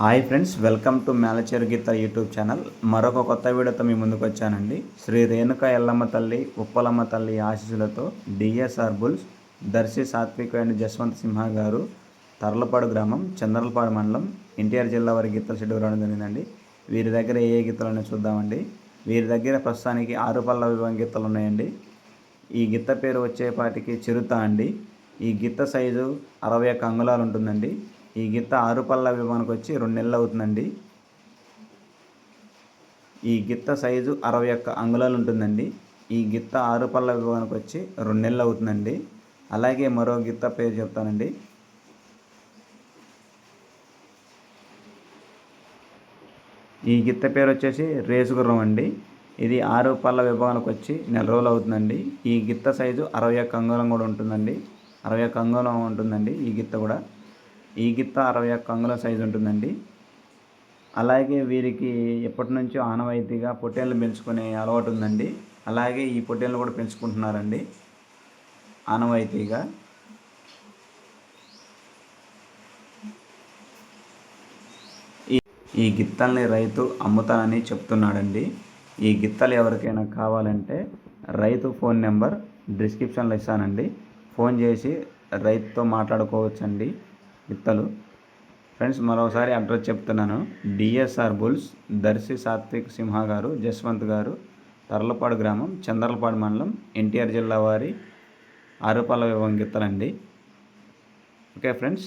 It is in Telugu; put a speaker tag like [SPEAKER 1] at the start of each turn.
[SPEAKER 1] Hi friends welcome to Melacheru Geetha YouTube channel. మరొక కొత్త వీడియోతో మీ ముందుకు వచ్చానండి. శ్రీ రేణుక ఎల్లమ్మ తల్లి ఉప్పలమ్మ తల్లి ఆశీస్సులతో DSR bulls Darsi Satvik and Jaswanth Simha గారు తర్లపాడు గ్రామం చంద్రలపాడు మండలం ఎన్టీఆర్ జిల్లా వారి గీతల షెడ్యూల్ రావడం జరిగిందండి. వీరి దగ్గర ఏ ఏ గీతలు ఉన్నాయో చూద్దామండి. వీరి దగ్గర ప్రస్తుతానికి ఆరు పల్ల విభాగం గీతలు ఉన్నాయండి. ఈ గీత పేరు వచ్చేపాటికి చిరుత అండి. ఈ గీత సైజు అరవై ఒక్క అంగుళాలు ఉంటుందండి. ఈ గిత్త ఆరు పళ్ళ విభాగానికి వచ్చి రెండు నెలలు అవుతుందండి. ఈ గిత్త సైజు అరవై ఒక్క అంగుళాలు ఉంటుందండి. ఈ గిత్త ఆరు పళ్ళ విభాగానికి వచ్చి రెండు నెలలు అవుతుందండి. అలాగే మరో గిత్త పేరు చెప్తానండి. ఈ గిత్త పేరు వచ్చేసి రేసు గుర్రం అండి. ఇది ఆరు పళ్ళ విభాగానికి వచ్చి నెల రోజులు అవుతుందండి. ఈ గిత్త సైజు అరవై ఒక్క అంగుళం కూడా ఉంటుందండి. అరవై ఒక్క అంగుళం ఉంటుందండి ఈ గిత్త కూడా. ఈ గిత్త అరవై ఒక్క అంగుళం సైజు ఉంటుందండి. అలాగే వీరికి ఎప్పటి నుంచో ఆనవాయితీగా పొట్టేళ్ళు పెంచుకునే అలవాటు ఉందండి. అలాగే ఈ పొట్టేళ్ళు కూడా పెంచుకుంటున్నారండి. ఆనవాయితీగా. ఈ ఈ గిత్తల్ని రైతు అమ్ముతానని చెప్తున్నాడండి. ఈ గిత్తలు ఎవరికైనా కావాలంటే రైతు ఫోన్ నెంబర్ డిస్క్రిప్షన్లో ఇస్తానండి. ఫోన్ చేసి రైతుతో మాట్లాడుకోవచ్చండి. గిత్తలు ఫ్రెండ్స్ మరోసారి అడ్రస్ చెప్తున్నాను. డిఎస్ఆర్ బుల్స్ దర్శి సాత్విక్ సింహ గారు జస్వంత్ గారు తర్లపాడు గ్రామం చంద్రలపాడు మండలం ఎన్టీఆర్ జిల్లా వారి ఆరుపాల విభాగం గిత్తలండి ఓకే ఫ్రెండ్స్.